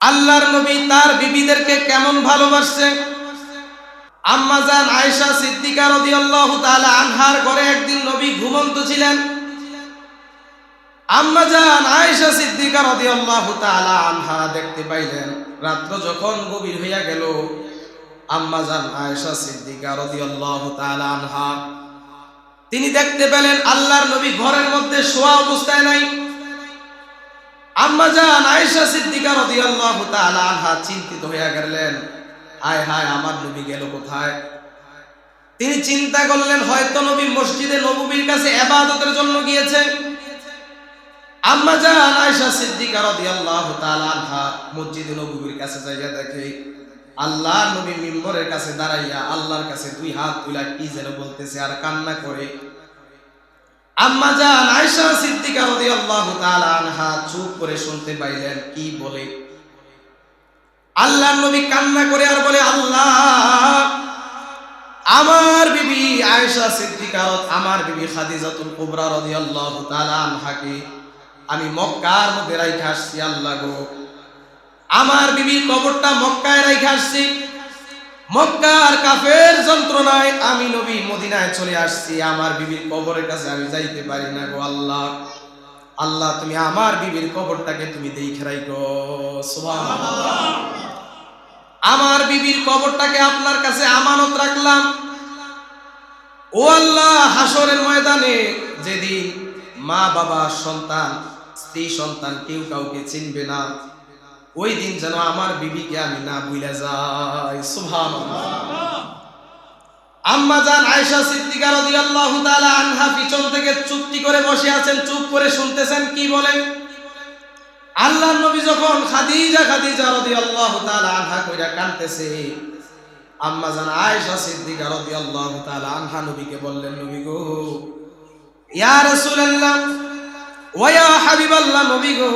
আল্লাহর নবী তার বিবিদেরকে কেমন ভালোবাসছে? আম্মা জান আয়েশা সিদ্দিকা রাদিয়াল্লাহু তাআলা আনহার ঘরে একদিন নবী ঘুমন্ত ছিলেন। আম্মা জান আয়েশা সিদ্দিকা রাদিয়াল্লাহু তাআলা আনহা দেখতে পাইলেন, রাত্র যখন গভীর হইয়া গেল, আম্মা জান আয়েশা সিদ্দিকা রাদিয়াল্লাহু তাআলা আনহা, তিনি দেখতে পেলেন আল্লাহর নবী ঘরের মধ্যে শোয়া অবস্থায় নাই। আম্মা জান আয়েশা সিদ্দিকা রাদিয়াল্লাহু তাআলা আনহা চিন্তিত হইয়া গেলেন হায় হায়, আমার নবী গেল কোথায়? তিনি চিন্তা করলেন, হয়তো নবী মসজিদে নববীর কাছে ইবাদতের জন্য গিয়েছে। আম্মা জান আয়েশা সিদ্দিকা রাদিয়াল্লাহু তাআলা আনহা মসজিদে নববীর কাছে যাইয়া দেখে আল্লাহর নবী মিম্বরের কাছে দাঁড়াইয়া আল্লাহর কাছে দুই হাত তুলা কি যেন বলতেছে আর কান্না করে। আম্মা জান আয়েশা সিদ্দিকা রাদিয়াল্লাহু তাআলা আনহা চুপ করে শুনতে পাইলেন, কি বলে? আল্লাহর নবী কান্না করে আর বলে, আল্লাহ, আমার বিবি আয়েশা সিদ্দিকা, আমার বিবি খাদিজাতুল কুবরা রাদিয়াল্লাহু তাআলা আনহাকে আমি মক্কার মধ্যে রাইখা আসছি, আল্লাহ গো। আমার বিবির কবরটা মক্কায় রাইখা আসছি। মক্কার কাফের যন্ত্রণায় আমি নবী মদিনায় চলে আসছি। আমার বিবির কবরের কাছে আমি যাইতে পারি না গো আল্লাহ। আল্লাহ, তুমি আমার বিবির কবরটাকে তুমি দেখে রাখো আমার বিবির কবরটাকে আপনার কাছে আমানত রাখলাম। ও আল্লাহ হাসরের ময়দানে যেদিন মা বাবা সন্তান, স্ত্রী, সন্তান কেউ কাউকে চিনবে না ওই দিন যেন আমার বিবিকে আমি না ভুলে যাই। সুবহানাল্লাহ। আম্মা জান আয়েশা সিদ্দিকা রাদিয়াল্লাহু তাআলা আনহা পিছন থেকে চুপটি করে বসে আছেন, চুপ করে শুনতেছেন, কি বলেন? আল্লাহর নবী যখন খাদিজা খাদিজা রাদিয়াল্লাহু তাআলা আনহা কইরা কাঁদতেছে, আম্মা জান আয়েশা সিদ্দিকা রাদিয়াল্লাহু তাআলা আনহা নবীকে বললেন, নবী গো, ইয়া রাসূলুল্লাহ, ওয়া ইয়া হাবিবাল্লাহ, নবী গো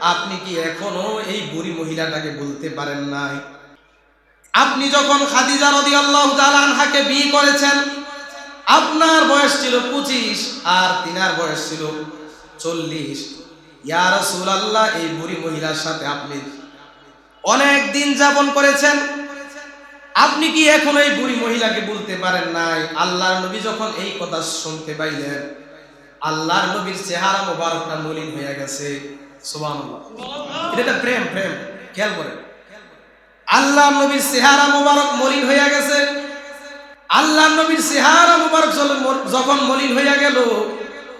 আপনি কি এখনও এই বুড়ি মহিলাটাকে বলতে পারেন নাই? আপনি যখন খাদিজা রাদিয়াল্লাহু তাআলা আনহাকে বিয়ে করেছেন, আপনার বয়স ছিল পঁচিশ আর তিনার বয়স ছিল চল্লিশ। ইয়া রাসূলুল্লাহ, এই বুড়ি মহিলার সাথে আপনি অনেক দিন যাপন করেছেন। আপনি কি এখন এই বুড়ি মহিলাকে বলতে পারেন নাই? আল্লাহর নবী যখন এই কথা শুনতে পাইলেন, আল্লাহর নবীর চেহারা মোবারকটা মলিন হয়ে গেছে। আল্লাহ নবীর চেহারা মলিন হইয়া গেছে। আল্লাহ নবীর চেহারা যখন- মলিন হইয়া গেল,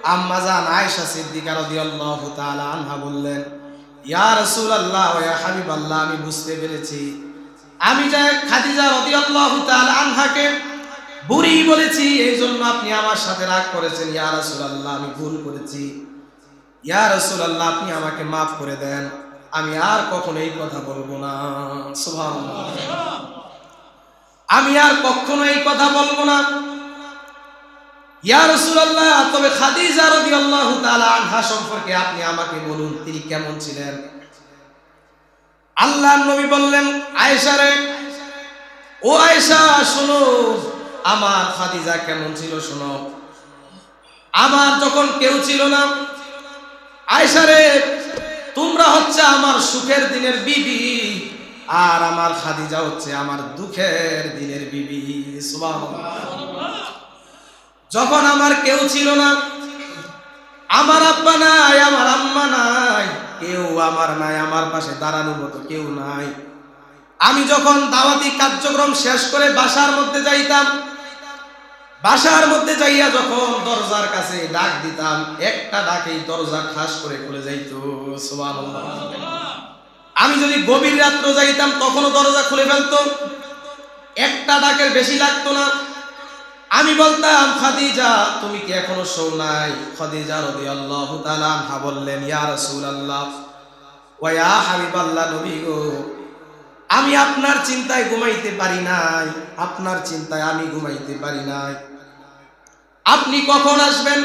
আম্মা জান আয়েশা আনহা বললেন আমি বুঝতে পেরেছি। আমি যা খাদিজা আনহাকে বুড়ি বলেছি এই জন্য আপনি আমার সাথে রাগ করেছেন। ইয়া রাসূলুল্লাহ, আমি ভুল করেছি। ইয়া রাসূলুল্লাহ, আপনি আমাকে মাফ করে দেন। আমি আর কখনো এই কথা বলব না। সুবহানাল্লাহ। আমি আর কখনো এই কথা বলব না। ইয়া রাসূলুল্লাহ, তবে খাদিজা রাদিয়াল্লাহু তাআলা আনহা সম্পর্কে আপনি আমাকে বলুন, তিনি কেমন ছিলেন? আল্লাহর নবী বললেন, আয়েশা রে, ও আয়েশা, শোনো, আমার খাদিজা কেমন ছিল শোনো। আমার যখন কেউ ছিল না আয়েশা রে, তোমরা হচ্ছে আমার সুখের দিনের বিবি, আর আমার খাদিজা হচ্ছে আমার দুঃখের দিনের বিবি। যখন আমার কেউ ছিল না, আমার আব্বা নাই, আমার আম্মা নাই, কেউ আমার নাই, আমার পাশে দাঁড়ানোর মতো কেউ নাই। আমি যখন দাওয়াতি কার্যক্রম শেষ করে বাসার মধ্যে যাইতাম বাসার মধ্যে যাইয়া যখন দরজার কাছে ডাক দিতাম, একটা ডাকেই দরজা খাস করে খুলে যাইতো। আমি যদি গভীর রাত্র যাইতাম, তখনও দরজা খুলে ফেলতো। একটা ডাকের বেশি লাগতো না। আমি বলতাম, খাদিজা, তুমি কি এখনও শো নাই? খাদিজা রবি তাআলা আনহা বললেন, ইয়া রাসূলুল্লাহ, ওয়া হাবিবাল্লাহ নবী গো, আমি আপনার চিন্তায় ঘুমাইতে পারি নাই, আপনার চিন্তায় আমি ঘুমাইতে পারি নাই। আপনি কখন আসবেন?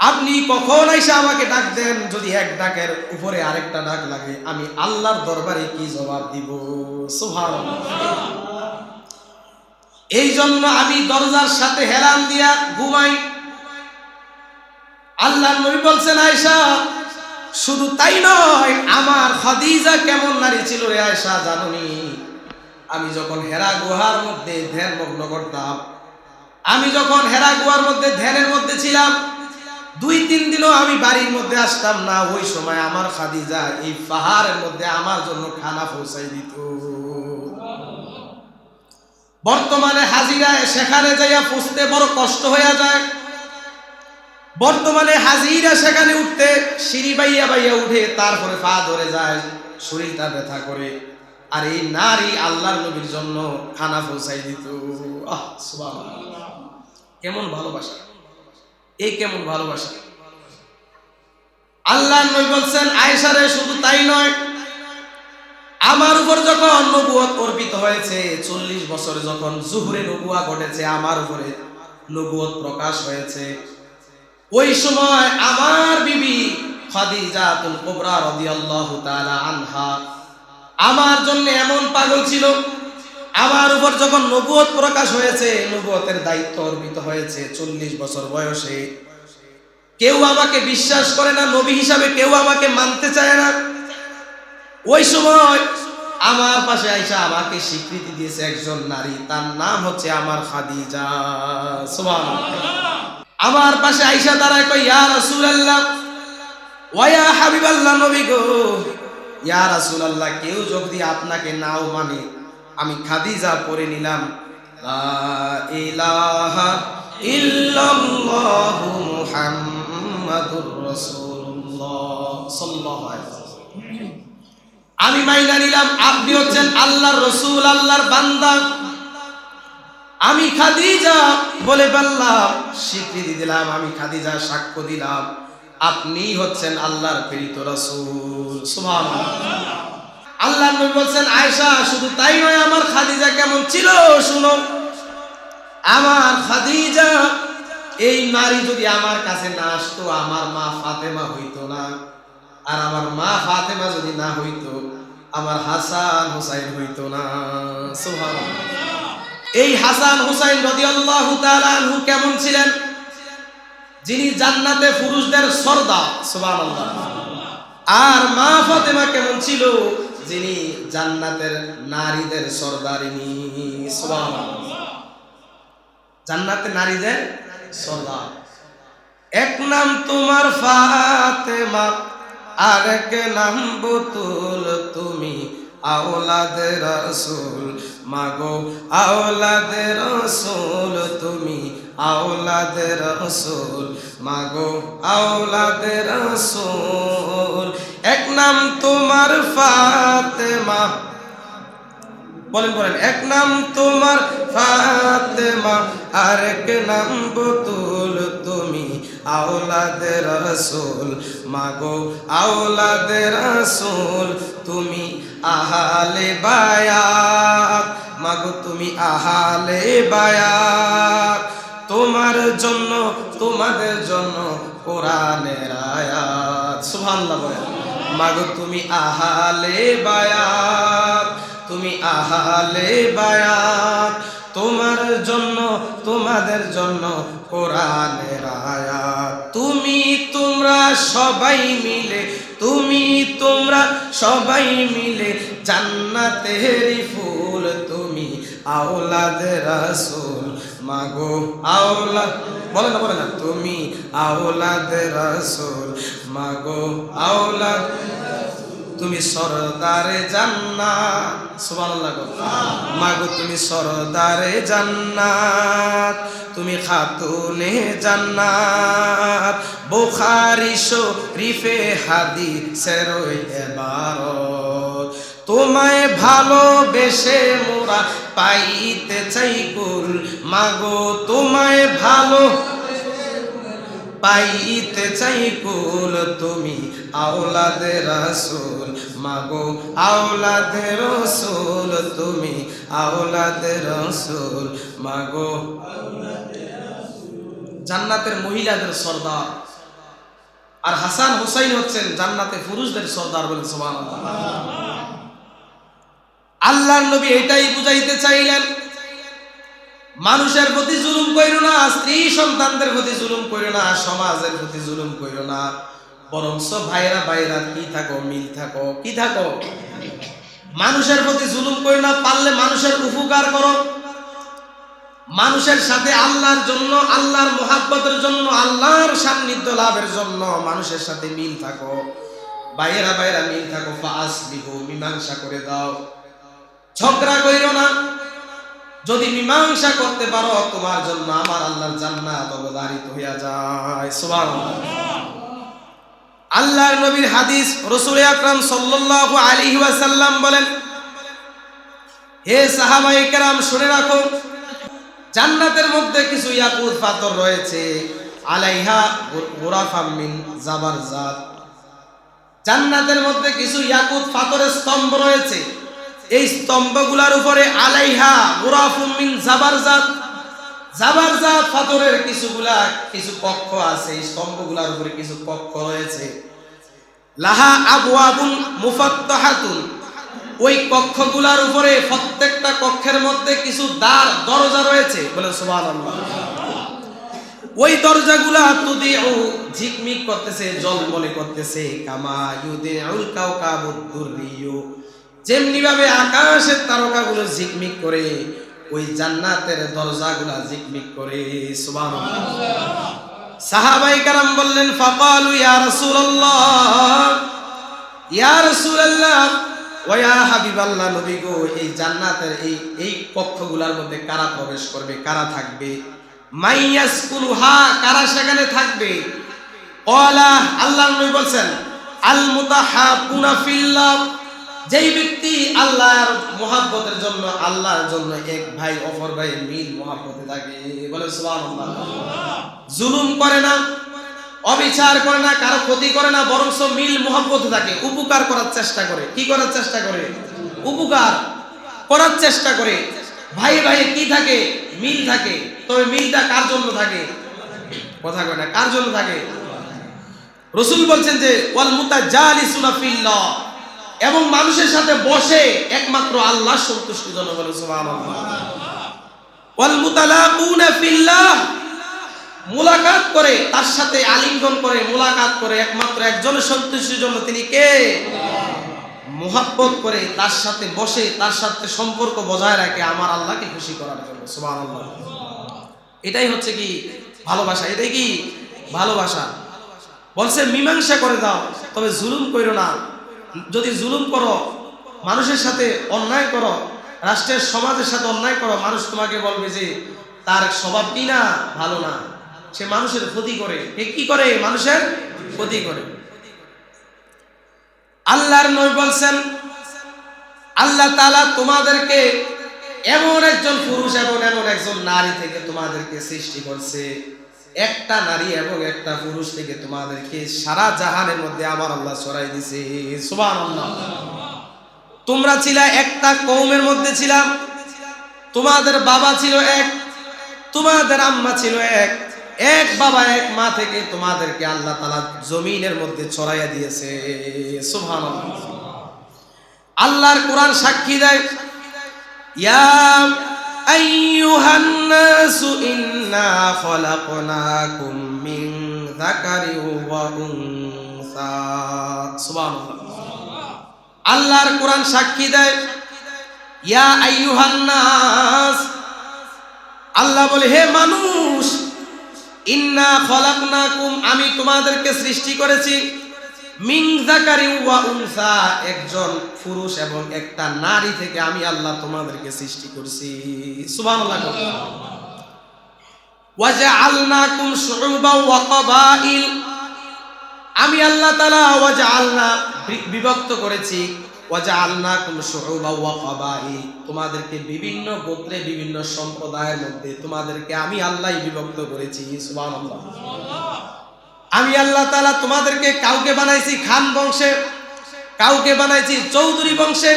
আপনি কখন এসে আমাকে ডাক দেন? যদি এক ডাকের উপরে আরেকটা ডাক লাগে, আমি আল্লাহর দরবারে কি জবাব দিব? সুবহানাল্লাহ। এই জন্য আমি দরজার সাথে হেলান দিয়া ঘুমাই। আল্লাহ নবী বলছেন আয়সা শুধু তাই নয়, আমার খাদিজা কেমন নারী ছিল রে আয়সা জানুনি আমি যখন হেরা গুহার মধ্যে ধ্যান মগ্ন করতাম আমি যখন হেরা গুহার মধ্যে, ধ্যানের মধ্যে ছিলাম, দুই, তিন দিনও আমি বাড়ির মধ্যে আসতাম না। ওই সময় আমার খাদিজা এই পাহাড়ের মধ্যে আমার জন্য খানা পৌঁছাই দিত। বর্তমানে হাজিরায় সেখানে যাইয়া পুষতে বড় কষ্ট হইয়া যায়। বর্তমানে হাজিরা সেখানে উঠতে সিঁড়ি বাইয়া বাইয়া উঠে তারপরে পা ধরে যায়, শরীরটা ব্যথা করে। আর এই নারী আল্লাহর নবীর জন্য খানা পৌঁছাই দিত। আহ। কেমন ভালোবাসা? এই কেমন ভালোবাসা? আল্লাহ নবী বলছেন, আয়েশারে, শুধু তাই নয়, আমার উপর যখন নবুয়ত অর্পিত হয়েছে, চল্লিশ বছরে যখন জুহুরে নবুয়া ঘটেছে, আমার উপরে নবুয়ত প্রকাশ হয়েছে। ওই সময় আমার বিবি খাদিজাতুল কুবরা রাদিয়াল্লাহু তাআলা আনহা আমার জন্য এমন পাগল ছিল আমার উপর যখন নবুয়ত প্রকাশ হয়েছে নবুয়তের দায়িত্ব অর্পিত হয়েছে চল্লিশ বছর বয়সে। কেউ আমাকে বিশ্বাস করে না, নবী হিসাবে কেউ আমাকে মানতে চায় না। ওই সময় আমার পাশে আইসা আমাকে স্বীকৃতি দিয়েছে একজন নারী, তার নাম হচ্ছে আমার খাদিজা। আমার পাশে আইসা দাঁড়ায় কই ইয়া রাসূলুল্লাহ, ওয়া হাবিবাল্লাহ নবী গো। ইয়া রাসূলুল্লাহ, কেউ যদি আপনাকে নাও মানে আমি খাদিজা পরে নিলাম। আমি মাইনা নিলাম, আপনি হচ্ছেন আল্লাহর রসুল, আল্লাহর বান্দা। আমি খাদিজা বলে বললাম স্বীকৃতি দিলাম, আমি খাদিজা সাক্ষ্য দিলাম। আপনি হচ্ছেন আল্লাহর প্রেরিত রসুল। সুবহানাল্লাহ। আল্লাহ নবী বলছেন, আয়েশা, শুধু তাই নয়, আমার খাদিজা কেমন ছিল, শুনো। আমার খাদিজা, এই নারী যদি আমার কাছে না আসতো, আমার মা ফাতেমা হইতো না। আর আমার মা ফাতেমা যদি না হইতো, আমার হাসান হুসাইন হইতো না। এই হাসান হুসাইন রাদিয়াল্লাহু তাআলা আনহু কেমন ছিলেন? যিনি জান্নাতে পুরুষদের সর্দার, সুবহানাল্লাহ। আর মা ফাতেমা কেমন ছিল? যিনি জান্নাতের নারীদের সর্দারিনী, সুবহানাল্লাহ। জান্নাতে নারীদের সর্দার। এক নাম তোমার ফাতেমা আর এক নাম বুতুল, তুমি আওলাদে রসুল। মাগো আওলাদে রসুল, তুমি আওলাদে রসুল। মাগো আওলাদে রসুল। এক নাম তোমার ফাতেমা। বলেন বলেন, এক নাম তোমার ফাতেমা আর এক নাম বতুল তুমি আওলাদে রসুল। মাগো আওলাদে রসুল, তুমি আহালে বায়াত। মাগো, তুমি আহালে বায়াত। তোমার জন্য, তোমাদের জন্য কোরআনের আয়াত। সুবহানাল্লাহ বলেন। মাগো, তুমি আহালে বায়াত, তুমি আহালে বায়াত। তোমার জন্য, তোমাদের জন্য কোরআনের আয়াত। তুমি তোমরা সবাই মিলে, তুমি তোমরা সবাই মিলে জান্নাতের ফুল, তুমি আওলাদের রাসূল। মাগো, আওলাদ বলে না বলে না। তুমি আওলাদের রাসূল, মাগো আওলাদ। তুমি সরদারে জান্নাত। সুবহানাল্লাহ। মাগো, তুমি সরদারে জান্নাত। তুমি খাতুনে জান্নাত। বুখারী শরীফে হাদিসের এবারত। তোমায় ভালোবেসে মোরা পাইতে চাই কুল মাগো, তোমায় ভালো পাইতে চাই কুল তুমি আওলাদে রসুল, মাগো আওলাদে রসুল। তুমি আওলাদে রসুল, মাগো। জান্নাতের মহিলাদের সর্দার। আর হাসান হুসাইন হচ্ছেন জান্নাতে পুরুষদের সর্দার বলে, সুবহানাল্লাহ। আল্লাহর নবী এটাই বুঝাইতে চাইলেন। মানুষের প্রতি জুলুম কইরো না, স্ত্রী সন্তানদের প্রতি জুলুম কইরো না, সমাজের প্রতি জুলুম কইরো না। বরঞ্চ ভাইরা ভাইরা কি থাকো, মিল থাকো, কি থাকো? মানুষের প্রতি জুলুম করে না, পারলে মানুষের উপকার করো। মানুষের সাথে আল্লাহর জন্য, আল্লাহর মোহাব্বতের জন্য, আল্লাহর সান্নিধ্য লাভের জন্য মানুষের সাথে মিল থাকো। বাইরা বাইরা মিল থাকো ফাস বিহু মীমাংসা করে দাও। ঝগড়া কইরো না। যদি মীমাংসা করতে পারো, তোমার জন্য আমার আল্লাহর জান্নাত অবধারিত হইয়া যায়। সুবহানাল্লাহ। আল্লাহর নবীর হাদিস রসুল আকরাম সাল্লাল্লাহু আলাইহি ওয়াসাল্লাম বলেন, হে সাহাবায়ে কেরাম, শুনে রাখো, জান্নাতের মধ্যে কিছু ইয়াকুত পাথর রয়েছে। আলাইহা গোরাফাম মিন জাবারজাত জান্নাতের মধ্যে কিছু ইয়াকুত পাথরের স্তম্ভ রয়েছে। এই স্তম্ভগুলোর উপরে আলাইহা মিন জাবারজাত। জাবারজাত পাথরের কিছুগুলা কিছু কক্ষ আছে, এই স্তম্ভগুলোর উপরে কিছু কক্ষ রয়েছে। লাহা আবওয়াবুন মুফাত্তাহাতুন। ওই কক্ষগুলার উপরে প্রত্যেকটা কক্ষের মধ্যে কিছু দ্বার, দরজা রয়েছে। বলে সুবহানাল্লাহ। ওই দরজাগুলা তুদিউ, ঝিকমিক করতেছে, জলমলে করতেছে। কামা ইউদিউল কাওকাবুদ দুররিয়ু। যেমনি ভাবে আকাশের তারকাগুলো ঝিকমিক করে, ওই জান্নাতের দরজাগুলা ঝিকমিক করে। সাহাবাই কারাম বললেন, ফাকালু ইয়া রাসূলুল্লাহ। ইয়া রাসূলুল্লাহ। ওয়া হাবিবাল্লাহ নবী গো, এই জান্নাতের এই এই কক্ষগুলোর মধ্যে কারা প্রবেশ করবে, কারা থাকবে? মাইয়াসকুলুহা, কারা সেখানে থাকবে? ক্বালা আল্লাহ নবী বলছেন আল মুতাহাবুনা ফিল্লাহ যেই ব্যক্তি আল্লাহর মহাব্বতের জন্য, আল্লাহর জন্য এক ভাই, অপর ভাই মিল, মহাব্বতে থাকে। বলে জুলুম করে না, অবিচার করে না, কারও ক্ষতি করে না বরং মিল মোহাম্মত থাকে। উপকার করার চেষ্টা করে। কি করার চেষ্টা করে? উপকার করার চেষ্টা করে। ভাই ভাই কি থাকে? মিল থাকে। তবে মিলটা কার জন্য থাকে? কথা কয় না, কার জন্য থাকে? রসুল বলছেন যে, ওয়াল মুতাজালিসুনা ফিল্লাহ। এবং মানুষের সাথে বসে একমাত্র আল্লাহ সন্তুষ্টির জন্য বলে মুলাকাত করে, তার সাথে আলিঙ্গন করে, মুলাকাত করে একমাত্র একজনের সন্তুষ্টির জন্য তিনি কে? মোহাব্বত করে, তার সাথে বসে, তার সাথে সম্পর্ক বজায় রাখে আমার আল্লাহকে খুশি করার জন্য, সুবহানাল্লাহ। এটাই হচ্ছে কি? ভালোবাসা। এটাই কি? ভালোবাসা। বলছে, মীমাংসা করে দাও, তবে জুলুম করো না। যদি জুলুম করো, মানুষের সাথে অন্যায় করো, রাষ্ট্রের সমাজের সাথে অন্যায় করো, মানুষ তোমাকে বলবে যে, তার স্বভাবটি না ভালো না। সে মানুষের ক্ষতি করে। এ কি করে? মানুষের ক্ষতি করে। আল্লাহর নবী বলছেন, আল্লাহ তালা তোমাদেরকে এমন একজন পুরুষ এবং এমন একজন নারী থেকে তোমাদেরকে সৃষ্টি করছে। একটা নারী এবং একটা পুরুষ থেকে তোমাদেরকে সারা জাহানের মধ্যে আমার আল্লাহ ছড়াই দিছে। তোমরা ছিলা একটা কৌমের মধ্যে ছিলাম তোমাদের বাবা ছিল এক, তোমাদের আম্মা ছিল এক। এক বাবা, এক মা থেকে তোমাদেরকে আল্লাহ তালা জমিনের মধ্যে ছড়াইয়া দিয়েছে। সুবহানাল্লাহ। আল্লাহর কোরআন সাক্ষী দেয়, ইয়া আইয়ুহান নাসু ইন্না খলাকনাকুম মিন যাকারি ওয়া উনসা। সুবহানাল্লাহ। আল্লাহর কোরআন সাক্ষী দেয়, ইয়া আইয়ুহান নাস আল্লাহ বলে, হে মানুষ, ইন্না খলাকনাকুম, আমি তোমাদেরকে সৃষ্টি করেছি একজন পুরুষ এবং একটা নারী থেকে আমি আল্লাহ তোমাদেরকে সৃষ্টি করেছি। আমি আল্লাহ তাআলা বিভক্ত করেছি। তোমাদেরকে বিভিন্ন গোত্রে বিভিন্ন সম্প্রদায়ের মধ্যে তোমাদেরকে আমি আল্লাহই বিভক্ত করেছি। সুবহানাল্লাহ। আমি আল্লাহ তালা তোমাদেরকে কাউকে বানাইছি খান বংশে, কাউকে বানাইছি চৌধুরী বংশে,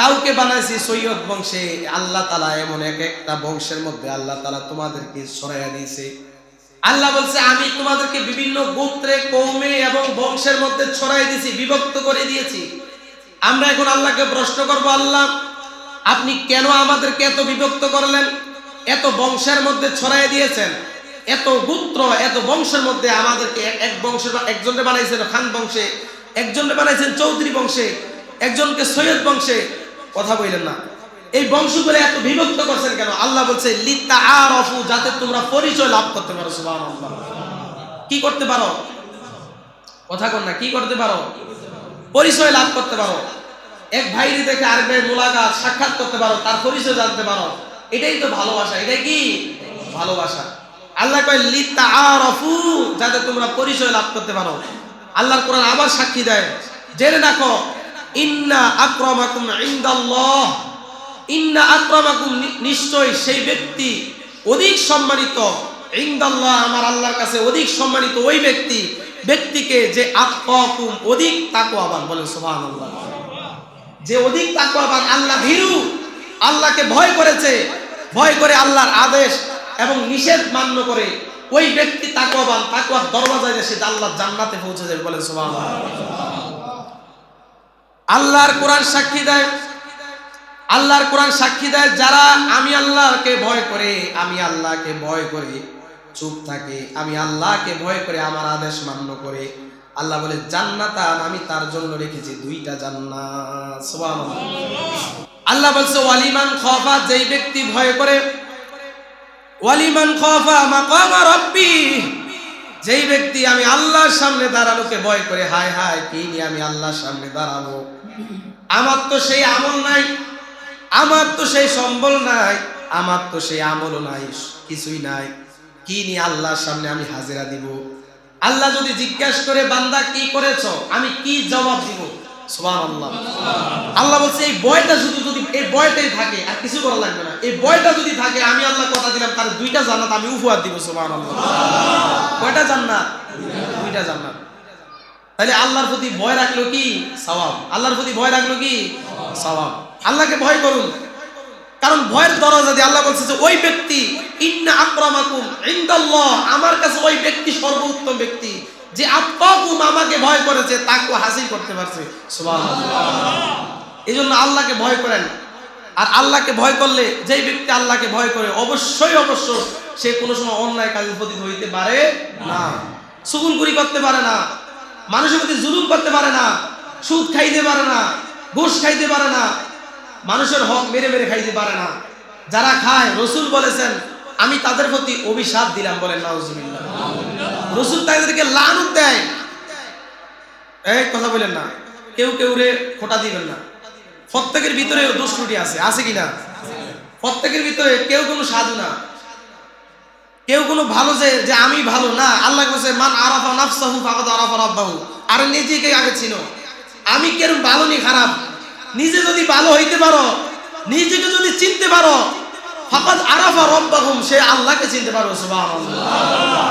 কাউকে বানাইছি সৈয়দ বংশে। আল্লাহ তালা এমন এক একটা বংশের মধ্যে আল্লাহ তালা তোমাদেরকে সরাইয়া দিয়েছে। আল্লাহ বলছে, আমি তোমাদেরকে বিভিন্ন গোত্রে, কৌমে এবং বংশের মধ্যে ছড়াই দিয়েছি, বিভক্ত করে দিয়েছি। আমরা এখন আল্লাহকে প্রশ্ন করব, আল্লাহ, আপনি কেন আমাদেরকে এত বিভক্ত করলেন? এত বংশের মধ্যে ছড়াই দিয়েছেন? এত গোত্র, এত বংশের মধ্যে আমাদেরকে এক- বংশের একজনকে বানাইছেন খান বংশে একজনকে বানাইছেন চৌধুরী বংশে, একজনকে সৈয়দ বংশে। কথা বললেন না। এই বংশগুলো এত বিভক্ত করছেন কেন? আল্লাহ বলছে লিত্তা আরফু যাতে তোমরা পরিচয় লাভ করতে পারো, সুবহানাল্লাহ। কি করতে পারো? কথা কর না, কি করতে পারো? পরিচয় লাভ করতে পারো। এক ভাইরি দেখে আরেক ভাই মোলাকাত, সাক্ষাৎ করতে পারো, তার পরিচয় জানতে পারো। এটাই তো ভালোবাসা। এটাই কি? ভালোবাসা। আল্লাহ কয় লিত্তা আরফু যাতে তোমরা পরিচয় লাভ করতে পারো। আল্লাহর কোরআন আবার সাক্ষী দেয়। জেনে রাখো, ইন্না আক্রমাকুম ইনদাল্লাহ ইন্না আক্রমাকুম নিশ্চয় সেই ব্যক্তি অধিক সম্মানিত, ইনদাল্লাহ আমার আল্লাহর কাছে অধিক সম্মানিত ওই ব্যক্তি, ব্যক্তিকে যে আত্মাকুম অধিক তাকওয়াবান বলেন সুবহানাল্লাহ। যে অধিক তাকওয়াবান, আল্লাহ ভীরু, আল্লাহকে ভয় করেছে, ভয় করে আল্লাহর আদেশ এবং নিষেধ মান্য করে ওই ব্যক্তি তাকওয়াবান, তাকওয়ার দরওয়াজায় এসে আল্লাহর জান্নাতে পৌঁছে যাবে সুবহানাল্লাহ। আল্লাহর কোরআন সাক্ষী দেয়। আল্লাহর কোরআন সাক্ষী দেয়, যারা আমি আল্লাহকে ভয় করে, আমি আল্লাহকে ভয় করে চুপ থাকে, আমি আল্লাহকে ভয় করে, আমার আদেশ মান্য করে। আল্লাহ বলে, জান্নাতান, আমি তার জন্য রেখেছি দুইটা জান্নাত। সুবহানাল্লাহ। আল্লাহ বলছে, ওয়ালিমান খফা, যেই ব্যক্তি ভয় করে ওয়ালিমান খফা মাকামা রাব্বি। যেই ব্যক্তি আমি আল্লাহর সামনে দাঁড়ানোকে ভয় করে, হায় হায়, কি নিয়ে আমি আল্লাহর সামনে দাঁড়াবো? আমার তো সেই আমল নাই, আমার তো সেই সম্বল নাই, আমার তো সেই আমলও নাই, কিছুই নাই। কি নিয়ে আল্লাহর সামনে আমি হাজিরা দিব? আল্লাহ যদি জিজ্ঞাসা করে, বান্দা কি করেছ? আমি কি জবাব দিব? আল্লাহ বলছে, এই বয়টা শুধু যদি, এই বয়টাই থাকে, আর কিছু করা লাগবে না। এই বয়টা যদি থাকে, আমি আল্লাহ কথা দিলাম, তার দুইটা জান্নাত আমি উপহার দিব, সুবহানাল্লাহ। কয়টা জান্নাত? দুইটা জান্নাত। তাহলে আল্লাহর প্রতি ভয় রাখল কি? সওয়াব। আল্লাহর প্রতি ভয় রাখল কি? সওয়াব। আল্লাহকে ভয় করুন। কারণ ভয়ের দরজা দিয়ে আল্লাহ বলছে যে, ওই ব্যক্তি, ইন্না আকরামাকুম ইনদাল্লাহ, আমার কাছে ওই ব্যক্তি সর্বোত্তম ব্যক্তি। যে আত্মাকুম আমাকে ভয় করেছে তাকে হাসিল করতে পারছে। এই জন্য আল্লাহকে ভয় করেন। আর আল্লাহকে ভয় করলে যেই ব্যক্তি আল্লাহকে ভয় করে, অবশ্যই অবশ্য সে কোনো সময় অন্যায় কাজে পতিত হইতে পারে না। সুগুলগুরি করতে পারে না। মানুষের প্রতি জুলুম করতে পারে না। সুদ খাইতে পারে না। ঘুষ খাইতে পারে না। মানুষের হক মেরে মেরে খাইতে পারে না। যারা খায়, রসুল বলেছেন আমি তাদের প্রতি অভিশাপ দিলাম, বলেন, নাউজুবিল্লাহ। রসুল তাদেরকে লানত দেয়। এই কথা বলেন না। কেউ কেউ রে ফোটা দিবেন না। প্রত্যেকের ভিতরে দোষ ত্রুটি আছে আছে কিনা প্রত্যেকের ভিতরে কেউ কোনো সাধু না। কেউ কোনো ভালো যে যে আমি ভালো না, আল্লাহ বলছে, মান আরাফা নাফসাহু ফাকাদ আরাফা রাব্বাহু। আর নিজেকে আগে চিনো? আমি কেরম ভালো নি, খারাপ? নিজে যদি ভালো হইতে পারো, নিজেকে যদি চিনতে পারো ফাকাদ আরাফা রাব্বাহুম, সে আল্লাহকে চিনতে পারো সুবহানাল্লাহ।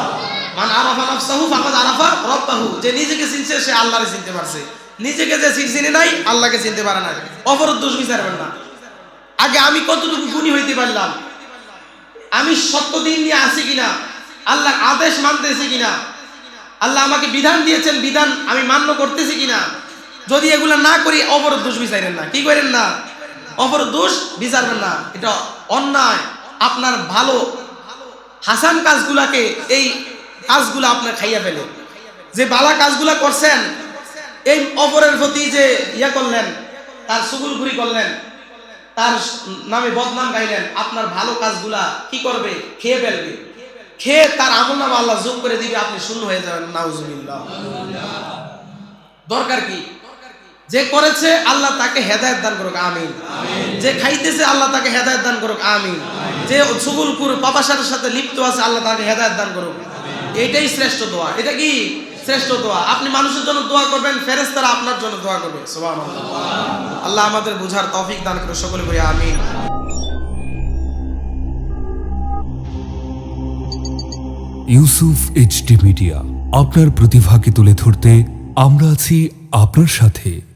মান আরাফা নাফসাহু, ফাকাদ আরাফা রাব্বাহু। যে নিজেকে চিনছে, সে আল্লাহরে চিনতে পারছে। নিজেকে যে নাই, আল্লাহকে চিনতে পারে না অপরের দোষ বিচারবেন না। আগে আমি কতটুকু গুণী হইতে পারলাম? আমি সত্য দিন নিয়ে আসি কিনা? আল্লাহর আদেশ মানতেছি কিনা? আল্লাহ আমাকে বিধান দিয়েছেন, বিধান আমি মান্য করতেছি কিনা? যদি এগুলা না করি অপর দোষ বিচারেন না। কি করেন না? অপর দোষ বিচারবেন না। এটা অন্যায়। আপনার ভালো, হাসান কাজগুলাকে এই কাজগুলো আপনার খাইয়া ফেলে যে বালা কাজগুলা করছেন, এই অপরের প্রতি যে ইয়া করলেন, তার সুগুলগুড়ি করলেন, তার নামে বদনাম গাইলেন, আপনার ভালো কাজগুলা কি করবে? খেয়ে ফেলবে। খেয়ে তার আমল নামা আল্লাহ যোগ করে দিবে, আপনি শূন্য হয়ে যাবেন, নাউজুবিল্লাহ। দরকার কি? যে করেছে আল্লাহ তাকে হেদায়ত দান করুক আমিন। যে খাইতেছে আল্লাহ তাকে হেদায়ত দান করুক আমিন। যে সুগুলপুর পাপাসার সাথে লিপ্ত আছে আল্লাহ তাকে হেদায়ত দান করুক। এটাই শ্রেষ্ঠ দোয়া। এটা কি? শ্রেষ্ঠ দোয়া। আপনি মানুষের জন্য দোয়া করবেন ফেরেস্তারা আপনার জন্য দোয়া করবে। সুবহানাল্লাহ। আল্লাহ আমাদের বুঝার তৌফিক দান করে সকলে বলি আমিন। ইউসুফ এইচডি মিডিয়া আপনার প্রতিভাকে তুলে ধরতে আমরা আছি আপনার সাথে।